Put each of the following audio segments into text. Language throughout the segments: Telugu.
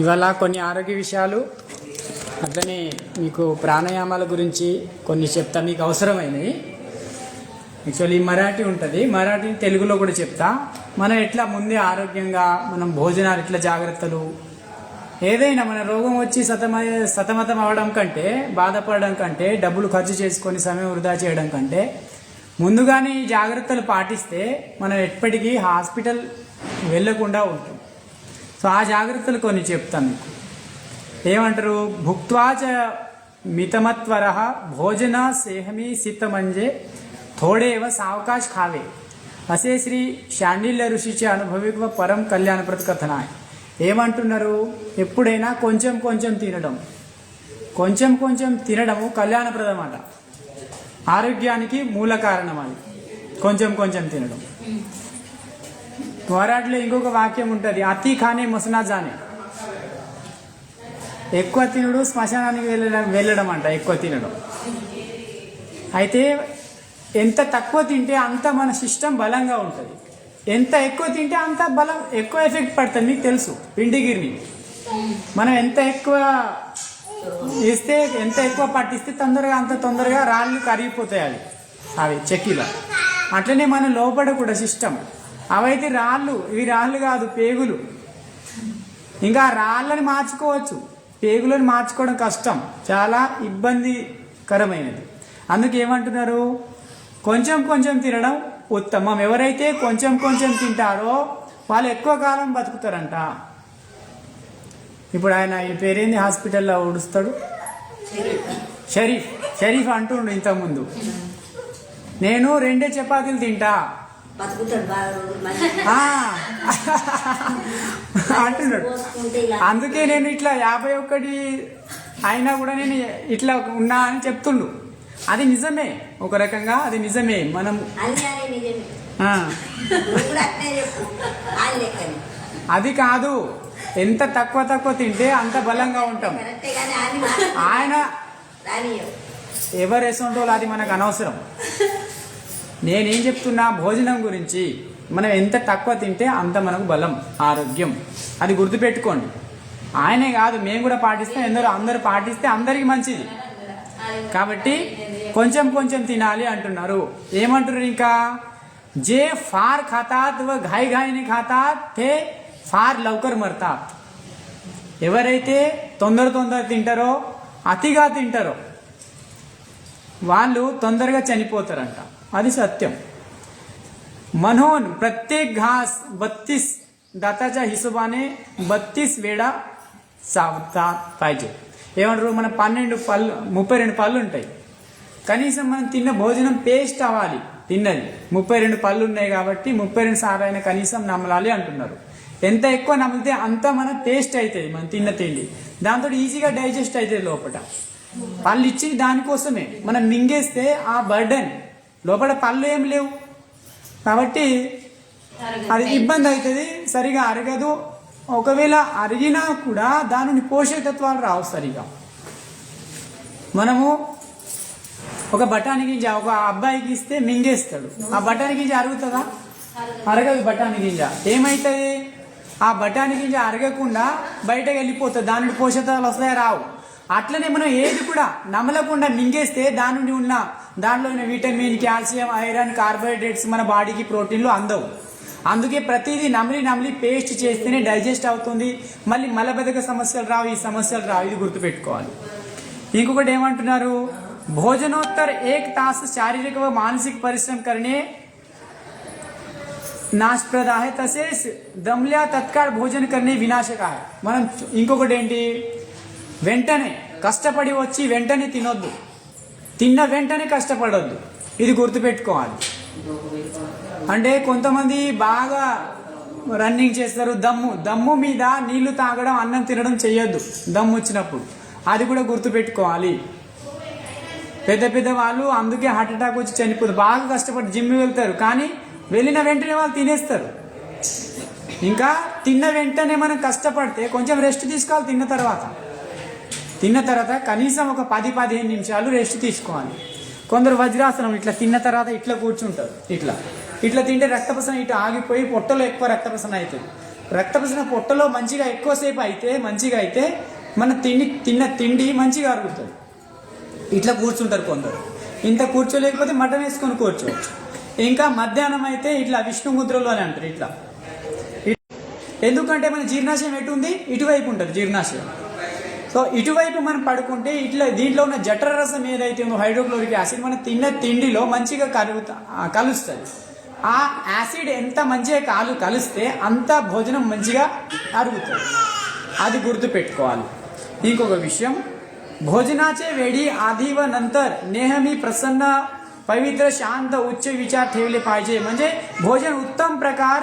ఇవాళ కొన్ని ఆరోగ్య విషయాలు అట్లనే మీకు ప్రాణాయామాల గురించి కొన్ని చెప్తా మీకు అవసరమైనవి. యాక్చువల్లీ మరాఠీ ఉంటుంది. మరాఠీ తెలుగులో కూడా చెప్తా. మనం ఎట్లా ముందే ఆరోగ్యంగా మనం భోజనాలు ఎట్లా జాగ్రత్తలు? ఏదైనా మన రోగం వచ్చి సతమ సతమతం అవడం కంటే బాధపడడం కంటే డబ్బులు ఖర్చు చేసుకొని సమయం వృధా చేయడం కంటే ముందుగానే ఈ జాగ్రత్తలు పాటిస్తే మనం ఎప్పటికీ హాస్పిటల్ వెళ్ళకుండా ఉంటాం. సో ఆ జాగ్రత్తలు కొన్ని చెప్తాను మీకు ఏమంటారు భుక్వాచ మితమత్వర భోజన సేహమి సిత్తమంజే थोडेव सावकाश खावे అసే శ్రీ శాండిల్య ఋషిచే అనుభవిక పరం కళ్యాణప్రద కథన ఏమంటున్నారు ఎప్పుడైనా కొంచెం కొంచెం తినడం కొంచెం కొంచెం తినడము కళ్యాణప్రదం అట ఆరోగ్యానికి మూల కారణం అది కొంచెం కొంచెం తినడం మరాఠీలో ఇంకొక వాక్యం ఉంటుంది అతి ఖానే ముసనా జానే. ఎక్కువ తినడు శ్మశానానికి వెళ్ళడం వెళ్ళడం అంట ఎక్కువ తినడం. అయితే ఎంత తక్కువ తింటే అంత మన సిస్టమ్ బలంగా ఉంటుంది. ఎంత ఎక్కువ తింటే అంత బలం ఎక్కువ ఎఫెక్ట్ పడుతుంది మీకు తెలుసు పిండిగిరిని. మనం ఎంత ఎక్కువ ఇస్తే ఎంత ఎక్కువ పట్టిస్తే తొందరగా అంత తొందరగా రాళ్ళు కరిగిపోతాయి అవి. అవి చెక్కీలో. అట్లనే మనం లోపల కూడా సిస్టమ్. అవైతే రాళ్ళు. ఇవి రాళ్ళు కాదు పేగులు. ఇంకా రాళ్ళని మార్చుకోవచ్చు. పేగులను మార్చుకోవడం కష్టం. చాలా ఇబ్బందికరమైనది. అందుకే ఏమంటున్నారు? కొంచెం కొంచెం తినడం ఉత్తమం. ఎవరైతే కొంచెం కొంచెం తింటారో వాళ్ళు ఎక్కువ కాలం బతుకుతారంట. ఇప్పుడు ఆయన ఈ పేరేంది? హాస్పిటల్లో ఉడుస్తాడు షరీఫ్. షరీఫ్ అంటుండు ఇంతకుముందు. నేను రెండే చపాతీలు తింటా. బతుకుతాడు బాగా రోజులు మంచిగా. ఆ, అంటున్నాడు. పోసుకుంటే ఇలా అందుకే నేను ఇట్లా యాభై ఒక్కటి అయినా కూడా నేను ఇట్లా ఉన్నా అని చెప్తుండు. అది నిజమే. ఒక రకంగా అది నిజమే. మనం అన్ని అనే నిజమే. ఆ, నువ్వు కూడా అట్నే చెప్పు. ఆయన లెక్కని. అది కాదు. ఎంత తక్కువ తక్కువ తింటే అంత బలంగా ఉంటాం. కరెక్టే కానీ ఆయన మాట ఆయన రానియవు ఎవరు వేసుకుంటో అది మనకు అనవసరం. నేనేం చెప్తున్నా భోజనం గురించి మనం ఎంత తక్కువ తింటే అంత మనకు బలం ఆరోగ్యం అది గుర్తుపెట్టుకోండి ఆయనే కాదు మేము కూడా పాటిస్తాం ఎందరో అందరూ పాటిస్తే అందరికి మంచిది కాబట్టి కొంచెం కొంచెం తినాలి అంటున్నారు ఏమంటున్నారు ఇంకా जे फार खातात व घाई घाईने खातात ते फार लवकर मरतात ఎవరైతే తొందర తొందర తింటారో అతిగా తింటారో వాళ్ళు తొందరగా చనిపోతారంట అది సత్యం. మనోన్ ప్రత్యేక్ ఘాస్ బత్తీస్ दाताच्या హిసుబానే బత్తీస్ वेळा చాపుతా పాయిజే. ఏమంటారు? మన పన్నెండు పళ్ళు ముప్పై రెండు పళ్ళు ఉంటాయి. కనీసం మనం తిన్న భోజనం పేస్ట్ అవ్వాలి తిన్నది. ముప్పై రెండు పళ్ళు ఉన్నాయి కాబట్టి ముప్పై రెండు సార్లు కనీసం నమలాలి అంటున్నారు. ఎంత ఎక్కువ నమిలితే అంత మన పేస్ట్ అవుతుంది మనం తిన్న తిండి. దాంతో ఈజీగా డైజెస్ట్ అవుతుంది లోపల పళ్ళు ఇచ్చి దానికోసమే మనం మింగేస్తే ఆ బర్డన్ లోపల పళ్ళు ఏం లేవు. కాబట్టి అది ఇబ్బంది అవుతుంది. సరిగా అరగదు. ఒకవేళ అరిగినా కూడా దానిని పోషకతత్వాలు రావు సరిగా. మనము ఒక బఠానీ గింజ ఒక అబ్బాయికి ఇస్తే మింగేస్తాడు. ఆ బఠానీ గింజ అరుగుతుందా? అరగదు. బఠానీ గింజ. ఏమైతుంది? ఆ బఠానీ గింజ అరగకుండా బయటకు వెళ్ళిపోతుంది. దాని నుండి పోషకాలు వస్తాయా? రావు. అట్లనే మనం ఏది కూడా నమలకుండా మింగేస్తే దాని నుండి ఉన్న దానిలో ఉన్న విటమిన్ కాల్షియం ఐరన్ కార్బోహైడ్రేట్స్ మన బాడీకి ప్రోటీన్లు అందవు. అందుకే ప్రతిదీ నమిలి నమిలి పేస్ట్ చేస్తేనే డైజెస్ట్ అవుతుంది. మళ్ళీ మలబద్ధక సమస్యలు రావు ఈ సమస్యలు రావు. ఇది గుర్తుపెట్టుకోవాలి. ఇంకొకటి ఏమంటున్నారు? భోజనోత్తర ఏక్ తాస్ శారీరక మానసిక పరిశ్రమ కరణే నాశప్రదాహే తసేస్ దమ్ల్యా తత్కాల్ భోజన కరణే వినాశక మనం ఇంకొకటి ఏంటి? వెంటనే కష్టపడి వచ్చి వెంటనే తినొద్దు. తిన్న వెంటనే కష్టపడొద్దు. ఇది గుర్తుపెట్టుకోవాలి. అంటే కొంతమంది బాగా రన్నింగ్ చేస్తారు దమ్ము. దమ్ము మీద నీళ్ళు తాగడం అన్నం తినడం చేయొద్దు దమ్ము వచ్చినప్పుడు. అది కూడా గుర్తుపెట్టుకోవాలి. పెద్ద పెద్ద వాళ్ళు అందుకే హార్ట్ అటాక్ వచ్చి చనిపోతారు. బాగా కష్టపడి జిమ్ వెళ్తారు కానీ వెళ్ళిన వెంటనే వాళ్ళు తినేస్తారు. ఇంకా తిన్న వెంటనే మనం కష్టపడితే కొంచెం రెస్ట్ తీసుకోవాలి తిన్న తర్వాత. తిన్న తర్వాత కనీసం ఒక పది పదిహేను నిమిషాలు రెస్ట్ తీసుకోవాలి. కొందరు వజ్రాసనం ఇట్లా తిన్న తర్వాత ఇట్లా కూర్చుంటారు. ఇట్లా. ఇట్లా తింటే రక్తపసన ఇటు ఇట్లా ఆగిపోయి పొట్టలో ఎక్కువ రక్తపసన అవుతుంది. రక్తపసన పొట్టలో మంచిగా ఎక్కువసేపు అయితే మంచిగా అయితే మన తిండి తిన్న తిండి మంచిగా అరుగుతుంది. ఇట్లా కూర్చుంటారు కొందరు. ఇంత కూర్చోలేకపోతే మటన్ వేసుకొని కూర్చోవచ్చు. ఇంకా మధ్యాహ్నం అయితే ఇట్లా విష్ణు ముద్రలో అని అంటారు ఇట్లా. ఎందుకంటే మన జీర్ణాశయం ఎటు ఉంది? ఇటువైపు ఉంటుంది జీర్ణాశయం. సో ఇటువైపు మనం పడుకుంటే ఇట్లా దీంట్లో ఉన్న జఠర రసం ఏదైతే ఉందో హైడ్రోక్లోరిక్ యాసిడ్ మనం తిన్న తిండిలో మంచిగా కలుగుతా ఆ, కలుస్తుంది ఆ యాసిడ్ ఎంత మంచిగా కాలు కలిస్తే అంత భోజనం మంచిగా అరుగుతుంది అది గుర్తు పెట్టుకోవాలి ఇంకొక విషయం भोजनाचे वेळी आधी व नंतर नेहमी प्रसन्न पवित्र शांत उच्च विचार ठेवले पाहिजे म्हणजे भोजन उत्तम प्रकार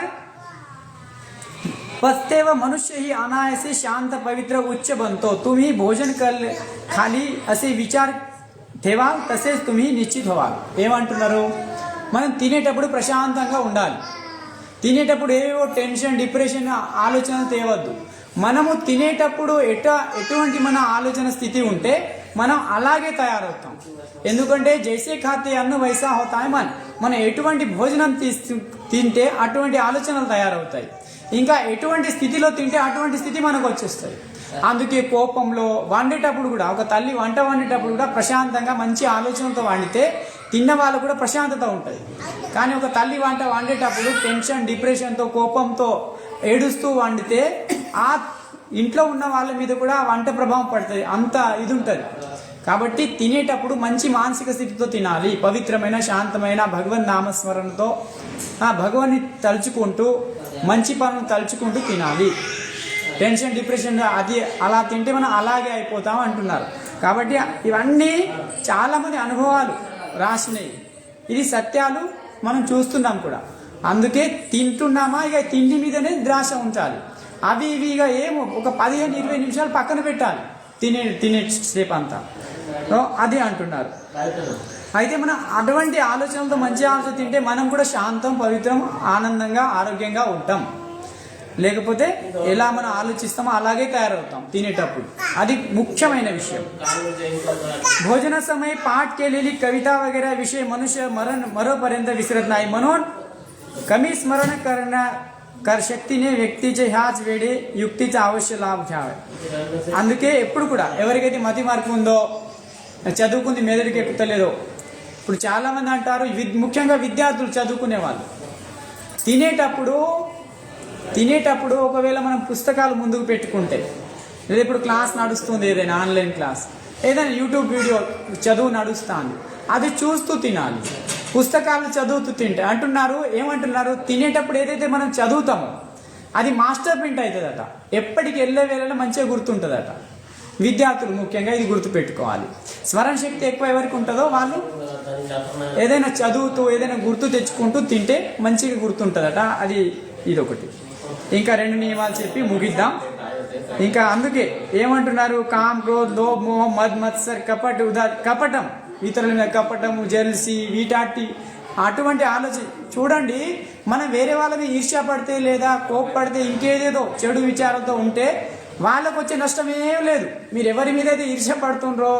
पचते व मनुष्य ही अनायासे शांत पवित्र उच्च बनतो तुम्ही भोजन कर खाली असे विचार ठेवाल तसेच तुम्ही నిశ్చిత్ అవ్వాలి ఏమంటున్నారు మనం తినేటప్పుడు ప్రశాంతంగా ఉండాలి తినేటప్పుడు ఏవో టెన్షన్ డిప్రెషన్ ఆలోచన తేవద్దు మనము తినేటప్పుడు ఎట ఎటువంటి మన ఆలోచన స్థితి ఉంటే మనం అలాగే తయారవుతాం ఎందుకంటే జైసే ఖాతే అన్న వైసా హోతాయి మన మనం ఎటువంటి భోజనం తీసు తింటే అటువంటి ఆలోచనలు తయారవుతాయి ఇంకా ఎటువంటి స్థితిలో తింటే అటువంటి స్థితి మనకు వచ్చేస్తుంది. అందుకే కోపంలో వండేటప్పుడు కూడా ఒక తల్లి వంట వండేటప్పుడు కూడా ప్రశాంతంగా మంచి ఆలోచనతో వండితే తిన్న వాళ్ళకు కూడా ప్రశాంతత ఉంటుంది. కానీ ఒక తల్లి వంట వండేటప్పుడు టెన్షన్ డిప్రెషన్తో కోపంతో ఏడుస్తూ వండితే ఆ ఇంట్లో ఉన్న వాళ్ళ మీద కూడా వంట ప్రభావం పడుతుంది. అంత ఇది ఉంటుంది. కాబట్టి తినేటప్పుడు మంచి మానసిక స్థితితో తినాలి. పవిత్రమైన శాంతమైన భగవన్ నామస్మరణతో ఆ భగవాన్ని తలుచుకుంటూ మంచి పనులు తలుచుకుంటూ తినాలి. టెన్షన్ డిప్రెషన్ అది అలా తింటే మనం అలాగే అయిపోతాం అంటున్నారు. కాబట్టి ఇవన్నీ చాలామంది అనుభవాలు రాసినాయి ఇది సత్యాలు మనం చూస్తున్నాం కూడా. అందుకే తింటున్నామా? ఇక తిండి మీదనే ద్రాశ ఉంచాలి. అవి ఇవి ఇక ఏమో ఒక పదిహేను ఇరవై నిమిషాలు పక్కన పెట్టాలి. తినే తినే సేపు అంతా. అది అంటున్నారు. అయితే మనం అటువంటి ఆలోచనలతో మంచి ఆలోచన తింటే మనం కూడా శాంతం పవిత్రం ఆనందంగా ఆరోగ్యంగా ఉంటాం. లేకపోతే ఎలా మనం ఆలోచిస్తామో అలాగే తయారవుతాం తినేటప్పుడు. అది ముఖ్యమైన విషయం. భోజన సమయ పాఠ केलेली కవిత वगैरे विषय మనుష్య మరణ मरोपर्यंत विसरत नाही म्हणून కమీ స్మరణ కరణ కర శక్తిని వ్యక్తి ह्याच వేడి యుక్తిचा అవశ్య లాభ అందుకే ఎప్పుడు కూడా ఎవరికైతే మతి మార్పు ఉందో చదువుకుంది మెదడుకి ఎక్కుతలేదో. ఇప్పుడు చాలామంది అంటారు విద్- ముఖ్యంగా విద్యార్థులు చదువుకునే వాళ్ళు తినేటప్పుడు తినేటప్పుడు ఒకవేళ మనం పుస్తకాలు ముందుకు పెట్టుకుంటే లేదా ఇప్పుడు క్లాస్ నడుస్తుంది ఏదైనా ఆన్లైన్ క్లాస్ ఏదైనా యూట్యూబ్ వీడియో చదువు నడుస్తుంది అది చూస్తూ తినాలి. పుస్తకాలు చదువుతూ తింటే అంటున్నారు ఏమంటున్నారు తినేటప్పుడు ఏదైతే మనం చదువుతామో అది మాస్టర్ ప్రింట్ అవుతుందట. ఎప్పటికి వెళ్ళే వేళలో మంచిగా గుర్తుంటుందట. విద్యార్థులు ముఖ్యంగా ఇది గుర్తు పెట్టుకోవాలి స్మరణ శక్తి ఎక్కువ ఎవరికి ఉంటుందో వాళ్ళు ఏదైనా చదువుతూ ఏదైనా గుర్తు తెచ్చుకుంటూ తింటే మంచిగా గుర్తుంటుందట. అది ఇదొకటి. ఇంకా రెండు నియమాలు చెప్పి ముగిద్దాం. ఇంకా అందుకే ఏమంటున్నారు? కామ్ క్రోధ్ లోభ్ మోహం మద్ మత్సర్ కపట ఉదా కపటం. ఇతరుల మీద కపటము జెల్సీ వీటాటి అటువంటి ఆలోచన చూడండి మనం వేరే వాళ్ళ మీద ఈర్ష్య పడితే లేదా కోప్పడితే ఇంకేదేదో చెడు విచారంతో ఉంటే వాళ్ళకు వచ్చే నష్టం ఏం లేదు మీరు ఎవరి మీద అయితే ఈర్ష్య పడుతుండ్రో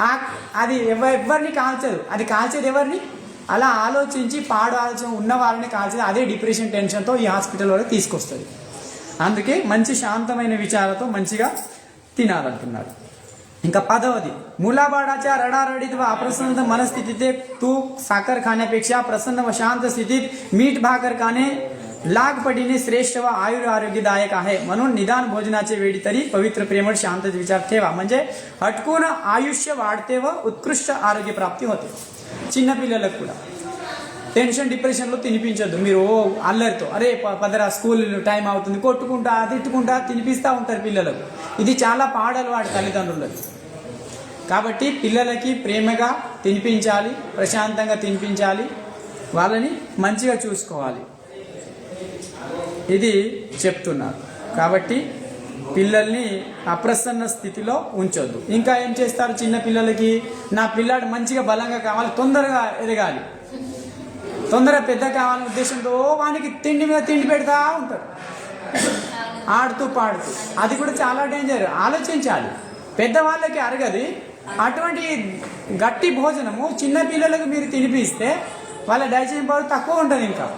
ఆ- అది ఎవ- ఎవరిని కాల్చదు అది కాల్చేది ఎవరిని అలా ఆలోచించి పాడు ఆలోచన ఉన్న వాళ్ళని కాల్చేది అదే డిప్రెషన్ టెన్షన్తో ఈ హాస్పిటల్ వరకు తీసుకొస్తుంది అందుకే మంచి శాంతమైన విచారాలతో మంచిగా తినాలంటున్నారు ఇంకా पदवधी मुलाबाळाच्या रडारडीत व अप्रसन्न मनस्थितीत तूप साखर खाण्यापेक्षा प्रसन्न व शांत स्थितीत मीठ भाकर खाणे लागपडीने श्रेष्ठ व आयुर आरोग्यदायक आहे म्हणून निदान भोजनाचे वेळी तरी पवित्र प्रेमळ शांत विचार ठेवा म्हणजे हटकून आयुष्य वाढते व उत्कृष्ट आरोग्य प्राप्ती होते చిన్న పిల్లలకు కూడా టెన్షన్ డిప్రెషన్లో తినిపించొద్దు మీరు ఓ అల్లరితో అరే ప- పదరా స్కూల్ టైం అవుతుంది కొట్టుకుంటా తిట్టుకుంటా తినిపిస్తూ ఉంటారు పిల్లలకు ఇది చాలా పాడలు వాడి తల్లిదండ్రులకు కాబట్టి పిల్లలకి ప్రేమగా తినిపించాలి ప్రశాంతంగా తినిపించాలి వాళ్ళని మంచిగా చూసుకోవాలి ఇది చెప్తున్నారు. కాబట్టి పిల్లల్ని అప్రసన్న స్థితిలో ఉంచొద్దు. ఇంకా ఏం చేస్తారు చిన్న పిల్లలకి? నా పిల్లాడు మంచిగా బలంగా కావాలి తొందరగా ఎదగాలి. తొందరగా పెద్ద కావాలనే ఉద్దేశంతో వానికి తిండి మీద తిండి పెడతా ఉంటారు. ఆడుతూ పాడుతూ. అది కూడా చాలా డేంజర్. ఆలోచించాలి. పెద్దవాళ్ళకి అరగది. అటువంటి గట్టి భోజనము చిన్న పిల్లలకు మీరు తినిపిస్తే వాళ్ళ డైజెషన్ పవర్ తక్కువ ఉంటుంది ఇంకా.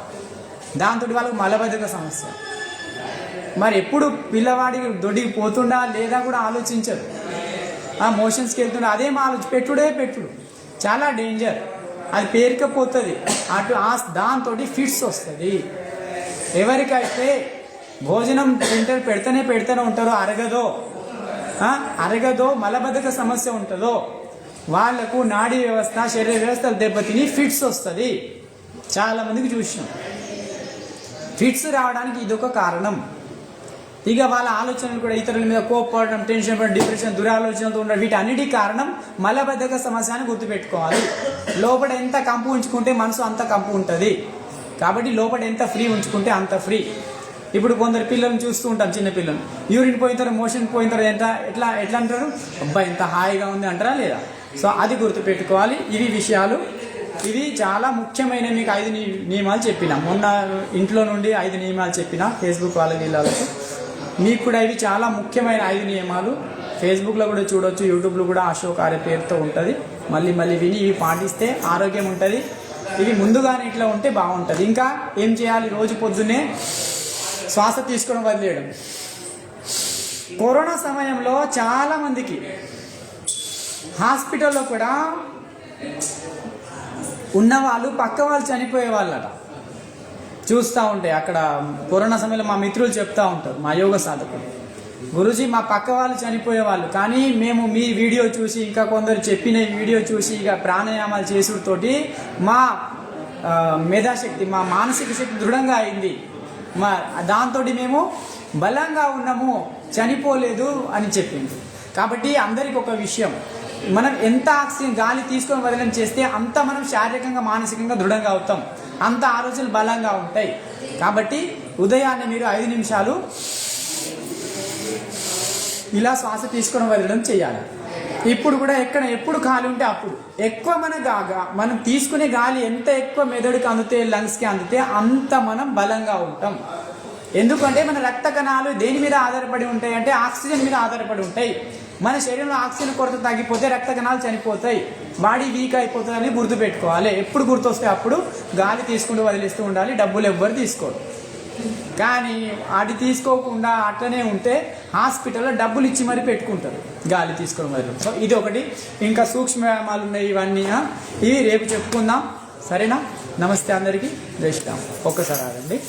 దాంతో వాళ్ళకి మలబద్ధక సమస్య. మరి ఎప్పుడు పిల్లవాడి దొడ్డికి పోతుండా లేదా కూడా ఆలోచించరు. ఆ మోషన్స్కి వెళ్తుండే అదేం ఆలోచన పెట్టుడే పెట్టుడు. చాలా డేంజర్. అది పేరుకపోతుంది. అటు ఆ దాంతో ఫిట్స్ వస్తుంది. ఎవరికైతే భోజనం తింటారు పెడితేనే పెడితేనే ఉంటారో అరగదో అరగదో మలబద్ధక సమస్య ఉంటుందో వాళ్ళకు నాడీ వ్యవస్థ శరీర వ్యవస్థలు దెబ్బతిని ఫిట్స్ వస్తుంది. చాలా మందికి చూసినాం. ఫిట్స్ రావడానికి ఇదొక కారణం. ఇక వాళ్ళ ఆలోచనలు కూడా ఇతరుల మీద కోప్పడడం టెన్షన్ పడడం డిప్రెషన్ దురాలోచనలతో ఉండడం వీటన్నిటి కారణం మలబద్ధక సమస్య అని గుర్తుపెట్టుకోవాలి. లోపల ఎంత కంపు ఉంచుకుంటే మనసు అంత కంపు ఉంటుంది. కాబట్టి లోపల ఎంత ఫ్రీ ఉంచుకుంటే అంత ఫ్రీ. ఇప్పుడు కొందరు పిల్లల్ని చూస్తూ ఉంటాం చిన్న పిల్లలు యూరిన్ పోయిన తర్వాత మోషన్ పోయిన తర్వాత ఎంత ఎట్లా ఎట్లా అంటారు? అబ్బా ఎంత హాయిగా ఉంది అంటారా లేదా? సో అది గుర్తుపెట్టుకోవాలి. ఇవి విషయాలు. ఇది చాలా ముఖ్యమైన మీకు ఐదు నియమాలు చెప్పిన. మొన్న ఇంట్లో నుండి ఐదు నియమాలు చెప్పిన ఫేస్బుక్ వాళ్ళకి వీళ్ళకి మీకు కూడా ఇవి చాలా ముఖ్యమైన ఐదు నియమాలు. ఫేస్బుక్లో కూడా చూడొచ్చు యూట్యూబ్లో కూడా అశోక్ ఆర్య పేరుతో ఉంటుంది. మళ్ళీ మళ్ళీ విని ఇవి పాటిస్తే ఆరోగ్యం ఉంటుంది. ఇవి ముందుగానే ఇట్లా ఉంటే బాగుంటుంది. ఇంకా ఏం చేయాలి? రోజు పొద్దున్నే శ్వాస తీసుకోవడం వదిలేయడం. కరోనా సమయంలో చాలామందికి హాస్పిటల్లో కూడా ఉన్నవాళ్ళు పక్క వాళ్ళు చనిపోయే వాళ్ళట. చూస్తూ ఉంటాయి అక్కడ కరోనా సమయంలో మా మిత్రులు చెప్తా ఉంటారు మా యోగ సాధకులు. గురుజీ మా పక్క వాళ్ళు చనిపోయే వాళ్ళు. కానీ మేము మీ వీడియో చూసి ఇంకా కొందరు చెప్పిన వీడియో చూసి ఇక ప్రాణాయామాలు చేసుడుతోటి మా మేధాశక్తి మా మానసిక శక్తి దృఢంగా అయింది. మా దాంతో మేము బలంగా ఉన్నాము చనిపోలేదు అని చెప్పింది. కాబట్టి అందరికి ఒక విషయం. మనం ఎంత ఆక్సిజన్ గాలి తీసుకొని వదలం చేస్తే అంత మనం శారీరకంగా మానసికంగా దృఢంగా అవుతాం. అంత ఆలోచనలు బలంగా ఉంటాయి. కాబట్టి ఉదయాన్నే మీరు ఐదు నిమిషాలు ఇలా శ్వాస తీసుకొని వదలడం చేయాలి. ఇప్పుడు కూడా ఎక్కడ ఎప్పుడు ఖాళీ ఉంటే అప్పుడు. ఎక్కువ మన గాగా మనం తీసుకునే గాలి ఎంత ఎక్కువ మెదడుకి అందితే లంగ్స్కి అందితే అంత మనం బలంగా ఉంటాం. ఎందుకంటే మన రక్త కణాలు దేని మీద ఆధారపడి ఉంటాయి అంటే ఆక్సిజన్ మీద ఆధారపడి ఉంటాయి. మన శరీరంలో ఆక్సిజన్ కొరత తగ్గిపోతే రక్త కణాలు చనిపోతాయి. బాడీ వీక్ అయిపోతుంది అని గుర్తుపెట్టుకోవాలి. ఎప్పుడు గుర్తొస్తే అప్పుడు గాలి తీసుకుంటూ వదిలేస్తూ ఉండాలి. డబ్బులు ఎవ్వరు తీసుకోరు. కానీ అది తీసుకోకుండా అట్లనే ఉంటే హాస్పిటల్లో డబ్బులు ఇచ్చి మరీ పెట్టుకుంటారు. గాలి తీసుకోవడం వల్ల సో ఇది ఒకటి. ఇంకా సూక్ష్మ వ్యాయామాలు ఉన్నాయి ఇవన్నీ ఇవి రేపు చెప్పుకుందాం. సరేనా? నమస్తే అందరికీ. జై శ్రీరామ్. ఒక్కసారి ఆగండి.